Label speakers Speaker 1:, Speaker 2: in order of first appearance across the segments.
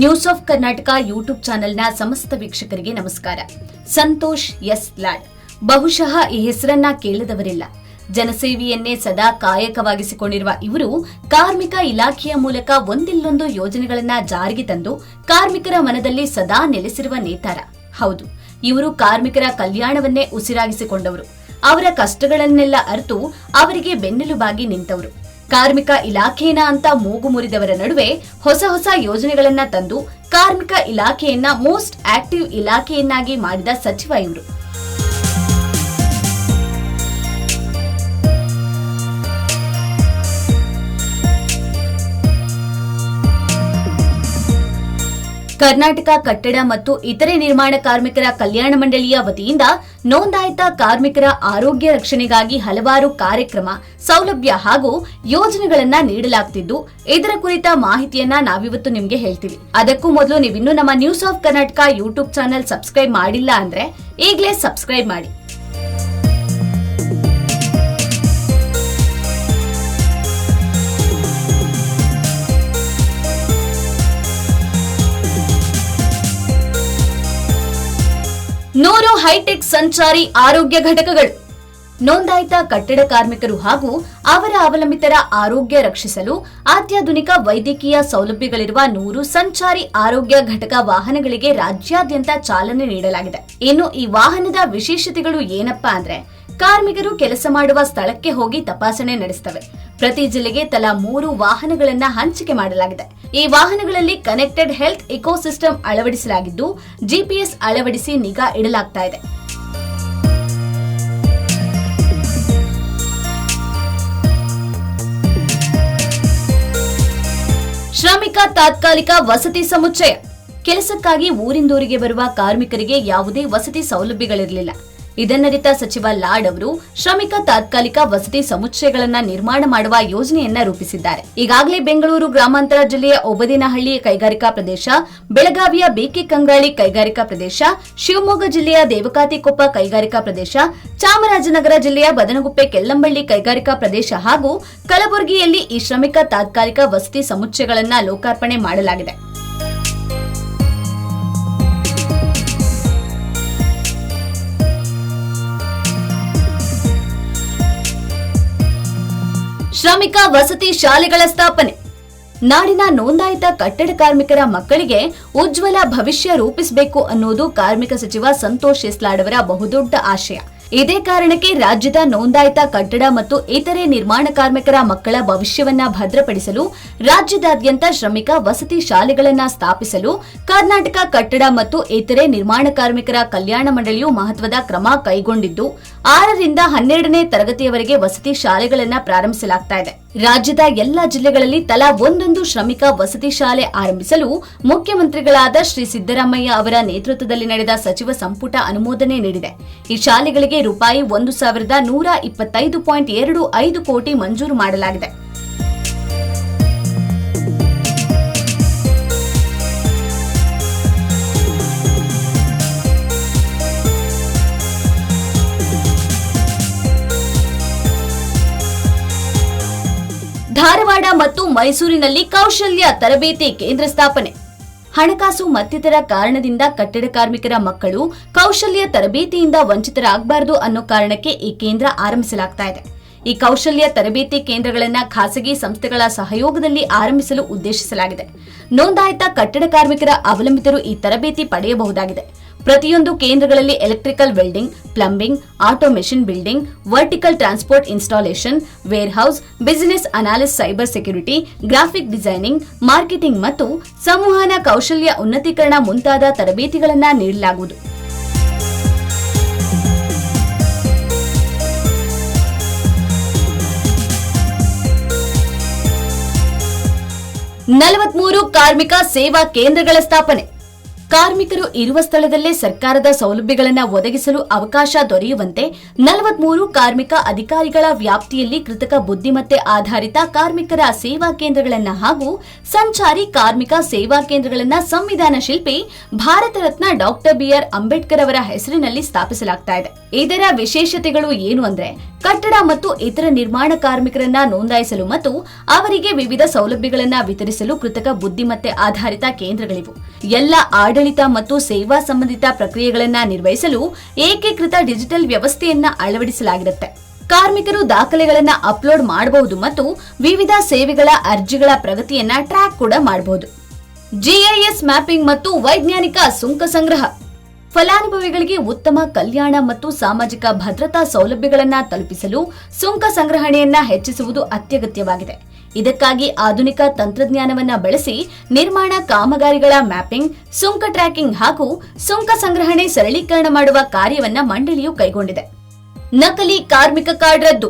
Speaker 1: News of Karnataka YouTube ಚಾನೆಲ್ನ ಸಮಸ್ತ ವೀಕ್ಷಕರಿಗೆ ನಮಸ್ಕಾರ. ಸಂತೋಷ್ ಎಸ್ ಲಾಡ್ ಬಹುಶಃ ಈ ಹೆಸರನ್ನ ಕೇಳದವರಿಲ್ಲ. ಜನಸೇವೆಯನ್ನೇ ಸದಾ ಕಾಯಕವಾಗಿಸಿಕೊಂಡಿರುವ ಇವರು ಕಾರ್ಮಿಕ ಇಲಾಖೆಯ ಮೂಲಕ ಒಂದಿಲ್ಲೊಂದು ಯೋಜನೆಗಳನ್ನ ಜಾರಿಗೆ ತಂದು ಕಾರ್ಮಿಕರ ಮನದಲ್ಲಿ ಸದಾ ನೆಲೆಸಿರುವ ನೇತಾರ. ಹೌದು, ಇವರು ಕಾರ್ಮಿಕರ ಕಲ್ಯಾಣವನ್ನೇ ಉಸಿರಾಗಿಸಿಕೊಂಡವರು. ಅವರ ಕಷ್ಟಗಳನ್ನೆಲ್ಲ ಅರ್ತು ಅವರಿಗೆ ಬೆನ್ನೆಲುಬಾಗಿ ನಿಂತವರು. ಕಾರ್ಮಿಕ ಇಲಾಖೆಯನ್ನ ಅಂತ ಮೂಗು ಮುರಿದವರ ನಡುವೆ ಹೊಸ ಹೊಸ ಯೋಜನೆಗಳನ್ನ ತಂದು ಕಾರ್ಮಿಕ ಇಲಾಖೆಯನ್ನ ಮೋಸ್ಟ್ ಆಕ್ಟಿವ್ ಇಲಾಖೆಯನ್ನಾಗಿ ಮಾಡಿದ ಸಚಿವ ಇವರು. ಕರ್ನಾಟಕ ಕಟ್ಟಡ ಮತ್ತು ಇತರೆ ನಿರ್ಮಾಣ ಕಾರ್ಮಿಕರ ಕಲ್ಯಾಣ ಮಂಡಳಿಯ ವತಿಯಿಂದ ನೋಂದಾಯಿತ ಕಾರ್ಮಿಕರ ಆರೋಗ್ಯ ರಕ್ಷಣೆಗಾಗಿ ಹಲವಾರು ಕಾರ್ಯಕ್ರಮ, ಸೌಲಭ್ಯ ಹಾಗೂ ಯೋಜನೆಗಳನ್ನ ನೀಡಲಾಗ್ತಿದ್ದು, ಇದರ ಕುರಿತ ಮಾಹಿತಿಯನ್ನ ನಾವಿವತ್ತು ನಿಮ್ಗೆ ಹೇಳ್ತೀವಿ. ಅದಕ್ಕೂ ಮೊದಲು ನೀವಿನ್ನೂ ನಮ್ಮ news of Karnataka YouTube channel subscribe ಮಾಡಿಲ್ಲ ಅಂದ್ರೆ ಈಗಲೇ ಸಬ್ಸ್ಕ್ರೈಬ್ ಮಾಡಿ. ನೂರು ಹೈಟೆಕ್ ಸಂಚಾರಿ ಆರೋಗ್ಯ ಘಟಕಗಳು. ನೋಂದಾಯಿತ ಕಟ್ಟಡ ಕಾರ್ಮಿಕರು ಹಾಗೂ ಅವರ ಅವಲಂಬಿತರ ಆರೋಗ್ಯ ರಕ್ಷಿಸಲು ಅತ್ಯಾಧುನಿಕ ವೈದ್ಯಕೀಯ ಸೌಲಭ್ಯಗಳಿರುವ ನೂರು ಸಂಚಾರಿ ಆರೋಗ್ಯ ಘಟಕ ವಾಹನಗಳಿಗೆ ರಾಜ್ಯಾದ್ಯಂತ ಚಾಲನೆ ನೀಡಲಾಗಿದೆ. ಇನ್ನು ಈ ವಾಹನದ ವಿಶೇಷತೆಗಳು ಏನಪ್ಪಾ ಅಂದ್ರೆ ಕಾರ್ಮಿಕರು ಕೆಲಸ ಮಾಡುವ ಸ್ಥಳಕ್ಕೆ ಹೋಗಿ ತಪಾಸಣೆ ನಡೆಸುತ್ತವೆ. ಪ್ರತಿ ಜಿಲ್ಲೆಗೆ ತಲಾ ಮೂರು ವಾಹನಗಳನ್ನ ಹಂಚಿಕೆ ಮಾಡಲಾಗಿದೆ. ಈ ವಾಹನಗಳಲ್ಲಿ ಕನೆಕ್ಟೆಡ್ ಹೆಲ್ತ್ ಇಕೋಸಿಸ್ಟಮ್ ಅಳವಡಿಸಲಾಗಿದ್ದು ಜಿಪಿಎಸ್ ಅಳವಡಿಸಿ ನಿಗಾ ಇಡಲಾಗ್ತಾ ಇದೆ. ಶ್ರಮಿಕ ತಾತ್ಕಾಲಿಕ ವಸತಿ ಸಮುಚ್ಚಯ. ಕೆಲಸಕ್ಕಾಗಿ ಊರಿಂದೂರಿಗೆ ಬರುವ ಕಾರ್ಮಿಕರಿಗೆ ಯಾವುದೇ ವಸತಿ ಸೌಲಭ್ಯಗಳಿರಲಿಲ್ಲ. ಇದನ್ನರಿತ ಸಚಿವ ಲಾಡ್ ಅವರು ಶ್ರಮಿಕ ತಾತ್ಕಾಲಿಕ ವಸತಿ ಸಮುಚ್ಚಯಗಳನ್ನ ನಿರ್ಮಾಣ ಮಾಡುವ ಯೋಜನೆಯನ್ನ ರೂಪಿಸಿದ್ದಾರೆ. ಈಗಾಗಲೇ ಬೆಂಗಳೂರು ಗ್ರಾಮಾಂತರ ಜಿಲ್ಲೆಯ ಒಬದಿನಹಳ್ಳಿ ಕೈಗಾರಿಕಾ ಪ್ರದೇಶ, ಬೆಳಗಾವಿಯ ಬೇಕೆ ಕಂಗಾಳಿ ಕೈಗಾರಿಕಾ ಪ್ರದೇಶ, ಶಿವಮೊಗ್ಗ ಜಿಲ್ಲೆಯ ದೇವಕಾತಿಕೊಪ್ಪ ಕೈಗಾರಿಕಾ ಪ್ರದೇಶ, ಚಾಮರಾಜನಗರ ಜಿಲ್ಲೆಯ ಬದನಗುಪ್ಪೆ ಕೆಲ್ಲಂಬಳ್ಳಿ ಕೈಗಾರಿಕಾ ಪ್ರದೇಶ ಹಾಗೂ ಕಲಬುರಗಿಯಲ್ಲಿ ಈ ಶ್ರಮಿಕ ತಾತ್ಕಾಲಿಕ ವಸತಿ ಸಮುಚ್ಚಯಗಳನ್ನ ಲೋಕಾರ್ಪಣೆ ಮಾಡಲಾಗಿದೆ. ಶ್ರಮಿಕ ವಸತಿ ಶಾಲೆಗಳ ಸ್ಥಾಪನೆ. ನಾಡಿನ ನೋಂದಾಯಿತ ಕಟ್ಟಡ ಕಾರ್ಮಿಕರ ಮಕ್ಕಳಿಗೆ ಉಜ್ವಲ ಭವಿಷ್ಯ ರೂಪಿಸಬೇಕು ಅನ್ನೋದು ಕಾರ್ಮಿಕ ಸಚಿವ ಸಂತೋಷ್ ಎಸ್ಲಾಡ್ ಅವರ ಬಹುದೊಡ್ಡ ಆಶಯ. ಇದೇ ಕಾರಣಕ್ಕೆ ರಾಜ್ಯದ ನೋಂದಾಯಿತ ಕಟ್ಟಡ ಮತ್ತು ಇತರೆ ನಿರ್ಮಾಣ ಕಾರ್ಮಿಕರ ಮಕ್ಕಳ ಭವಿಷ್ಯವನ್ನ ಭದ್ರಪಡಿಸಲು ರಾಜ್ಯದಾದ್ಯಂತ ಶ್ರಮಿಕ ವಸತಿ ಶಾಲೆಗಳನ್ನು ಸ್ಥಾಪಿಸಲು ಕರ್ನಾಟಕ ಕಟ್ಟಡ ಮತ್ತು ಇತರೆ ನಿರ್ಮಾಣ ಕಾರ್ಮಿಕರ ಕಲ್ಯಾಣ ಮಂಡಳಿಯು ಮಹತ್ವದ ಕ್ರಮ ಕೈಗೊಂಡಿದ್ದು, ಆರರಿಂದ ಹನ್ನೆರಡನೇ ತರಗತಿಯವರೆಗೆ ವಸತಿ ಶಾಲೆಗಳನ್ನು ಪ್ರಾರಂಭಿಸಲಾಗ್ತಾ ಇದೆ. ರಾಜ್ಯದ ಎಲ್ಲಾ ಜಿಲ್ಲೆಗಳಲ್ಲಿ ತಲಾ ಒಂದೊಂದು ಶ್ರಮಿಕ ವಸತಿ ಶಾಲೆ ಆರಂಭಿಸಲು ಮುಖ್ಯಮಂತ್ರಿಗಳಾದ ಶ್ರೀ ಸಿದ್ದರಾಮಯ್ಯ ಅವರ ನೇತೃತ್ವದಲ್ಲಿ ನಡೆದ ಸಚಿವ ಸಂಪುಟ ಅನುಮೋದನೆ ನೀಡಿದೆ. ಈ ಶಾಲೆಗಳಿಗೆ ರೂಪಾಯಿ ಒಂದು ಸಾವಿರದ ನೂರ ಇಪ್ಪತ್ತೈದು ಪಾಯಿಂಟ್ ಎರಡು ಐದು ಕೋಟಿ ಮಂಜೂರು ಮಾಡಲಾಗಿದೆ. ಧಾರವಾಡ ಮತ್ತು ಮೈಸೂರಿನಲ್ಲಿ ಕೌಶಲ್ಯ ತರಬೇತಿ ಕೇಂದ್ರ ಸ್ಥಾಪನೆ. ಹಣಕಾಸು ಮತ್ತಿತರ ಕಾರಣದಿಂದ ಕಟ್ಟಡ ಕಾರ್ಮಿಕರ ಮಕ್ಕಳು ಕೌಶಲ್ಯ ತರಬೇತಿಯಿಂದ ವಂಚಿತರಾಗಬಾರದು ಅನ್ನೋ ಕಾರಣಕ್ಕೆ ಈ ಕೇಂದ್ರ ಆರಂಭಿಸಲಾಗ್ತಾ ಇದೆ. ಈ ಕೌಶಲ್ಯ ತರಬೇತಿ ಕೇಂದ್ರಗಳನ್ನು ಖಾಸಗಿ ಸಂಸ್ಥೆಗಳ ಸಹಯೋಗದಲ್ಲಿ ಆರಂಭಿಸಲು ಉದ್ದೇಶಿಸಲಾಗಿದೆ. ನೋಂದಾಯಿತ ಕಟ್ಟಡ ಕಾರ್ಮಿಕರ ಅವಲಂಬಿತರು ಈ ತರಬೇತಿ ಪಡೆಯಬಹುದಾಗಿದೆ. ಪ್ರತಿಯೊಂದು ಕೇಂದ್ರಗಳಲ್ಲಿ electrical welding plumbing automation building vertical transport installation warehouse business analysis cyber security graphic designing marketing ಮತ್ತು ಸಂವಹನ ಕೌಶಲ್ಯ ಉನ್ನತೀಕರಣ ಮುಂತಾದ ತರಬೇತಿಗಳನ್ನು ನೀಡಲಾಗುವುದು. ನಲವತ್ಮೂರು ಕಾರ್ಮಿಕ ಸೇವಾ ಕೇಂದ್ರಗಳ ಸ್ಥಾಪನೆ. ಕಾರ್ಮಿಕರು ಇರುವ ಸ್ಥಳದಲ್ಲೇ ಸರ್ಕಾರದ ಸೌಲಭ್ಯಗಳನ್ನು ಒದಗಿಸಲು ಅವಕಾಶ ದೊರೆಯುವಂತೆ ನಲವತ್ಮೂರು ಕಾರ್ಮಿಕ ಅಧಿಕಾರಿಗಳ ವ್ಯಾಪ್ತಿಯಲ್ಲಿ ಕೃತಕ ಬುದ್ಧಿಮತ್ತೆ ಆಧಾರಿತ ಕಾರ್ಮಿಕರ ಸೇವಾ ಕೇಂದ್ರಗಳನ್ನು ಹಾಗೂ ಸಂಚಾರಿ ಕಾರ್ಮಿಕ ಸೇವಾ ಕೇಂದ್ರಗಳನ್ನು ಸಂವಿಧಾನ ಶಿಲ್ಪಿ Bharat Ratna doctor B R Ambedkar ಅವರ ಹೆಸರಿನಲ್ಲಿ ಸ್ಥಾಪಿಸಲಾಗ್ತಾ ಇದೆ. ಇದರ ವಿಶೇಷತೆಗಳು ಏನು ಅಂದ್ರೆ ಕಟ್ಟಡ ಮತ್ತು ಇತರ ನಿರ್ಮಾಣ ಕಾರ್ಮಿಕರನ್ನ ನೋಂದಾಯಿಸಲು ಮತ್ತು ಅವರಿಗೆ ವಿವಿಧ ಸೌಲಭ್ಯಗಳನ್ನ ವಿತರಿಸಲು ಕೃತಕ ಬುದ್ಧಿಮತ್ತೆ ಆಧಾರಿತ ಕೇಂದ್ರಗಳಿವು. ಎಲ್ಲ ಆಡಳಿತ ಮತ್ತು ಸೇವಾ ಸಂಬಂಧಿತ ಪ್ರಕ್ರಿಯೆಗಳನ್ನು ನಿರ್ವಹಿಸಲು ಏಕೀಕೃತ ಡಿಜಿಟಲ್ ವ್ಯವಸ್ಥೆಯನ್ನ ಅಳವಡಿಸಲಾಗಿರುತ್ತೆ. ಕಾರ್ಮಿಕರು ದಾಖಲೆಗಳನ್ನು ಅಪ್ಲೋಡ್ ಮಾಡಬಹುದು ಮತ್ತು ವಿವಿಧ ಸೇವೆಗಳ ಅರ್ಜಿಗಳ ಪ್ರಗತಿಯನ್ನ ಟ್ರ್ಯಾಕ್ ಕೂಡ ಮಾಡಬಹುದು. ಜಿಐಎಸ್ ಮ್ಯಾಪಿಂಗ್ ಮತ್ತು ವೈಜ್ಞಾನಿಕ ಸುಂಕ ಸಂಗ್ರಹ. ಫಲಾನುಭವಿಗಳಿಗೆ ಉತ್ತಮ ಕಲ್ಯಾಣ ಮತ್ತು ಸಾಮಾಜಿಕ ಭದ್ರತಾ ಸೌಲಭ್ಯಗಳನ್ನು ತಲುಪಿಸಲು ಸುಂಕ ಸಂಗ್ರಹಣೆಯನ್ನ ಹೆಚ್ಚಿಸುವುದು ಅತ್ಯಗತ್ಯವಾಗಿದೆ. ಇದಕ್ಕಾಗಿ ಆಧುನಿಕ ತಂತ್ರಜ್ಞಾನವನ್ನ ಬಳಸಿ ನಿರ್ಮಾಣ ಕಾಮಗಾರಿಗಳ ಮ್ಯಾಪಿಂಗ್, ಸುಂಕ ಟ್ರ್ಯಾಕಿಂಗ್ ಹಾಗೂ ಸುಂಕ ಸಂಗ್ರಹಣೆ ಸರಳೀಕರಣ ಮಾಡುವ ಕಾರ್ಯವನ್ನ ಮಂಡಳಿಯು ಕೈಗೊಂಡಿದೆ. ನಕಲಿ ಕಾರ್ಮಿಕ ಕಾರ್ಡ್ ರದ್ದು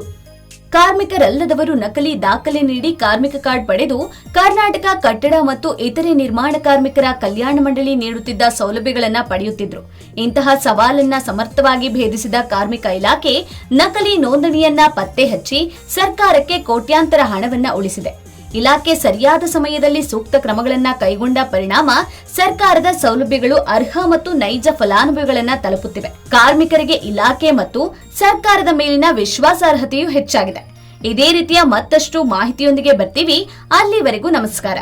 Speaker 1: ಕಾರ್ಮಿಕರಲ್ಲದವರು ನಕಲಿ ದಾಖಲೆ ನೀಡಿ ಕಾರ್ಮಿಕ ಕಾರ್ಡ್ ಪಡೆದು ಕರ್ನಾಟಕ ಕಟ್ಟಡ ಮತ್ತು ಇತರೆ ನಿರ್ಮಾಣ ಕಾರ್ಮಿಕರ ಕಲ್ಯಾಣ ಮಂಡಳಿ ನೀಡುತ್ತಿದ್ದ ಸೌಲಭ್ಯಗಳನ್ನು ಪಡೆಯುತ್ತಿದ್ರು. ಇಂತಹ ಸವಾಲನ್ನ ಸಮರ್ಥವಾಗಿ ಭೇದಿಸಿದ ಕಾರ್ಮಿಕ ಇಲಾಖೆ ನಕಲಿ ನೋಂದಣಿಯನ್ನ ಪತ್ತೆ ಹಚ್ಚಿ ಸರ್ಕಾರಕ್ಕೆ ಕೋಟ್ಯಾಂತರ ಹಣವನ್ನ ಉಳಿಸಿದೆ. ಇಲಾಖೆ ಸರಿಯಾದ ಸಮಯದಲ್ಲಿ ಸೂಕ್ತ ಕ್ರಮಗಳನ್ನ ಕೈಗೊಂಡ ಪರಿಣಾಮ ಸರ್ಕಾರದ ಸೌಲಭ್ಯಗಳು ಅರ್ಹ ಮತ್ತು ನೈಜ ಫಲಾನುಭವಿಗಳನ್ನ ತಲುಪುತ್ತಿವೆ. ಕಾರ್ಮಿಕರಿಗೆ ಇಲಾಖೆ ಮತ್ತು ಸರ್ಕಾರದ ಮೇಲಿನ ವಿಶ್ವಾಸಾರ್ಹತೆಯೂ ಹೆಚ್ಚಾಗಿದೆ. ಇದೇ ರೀತಿಯ ಮತ್ತಷ್ಟು ಮಾಹಿತಿಯೊಂದಿಗೆ ಬರ್ತೀವಿ. ಅಲ್ಲಿವರೆಗೂ ನಮಸ್ಕಾರ.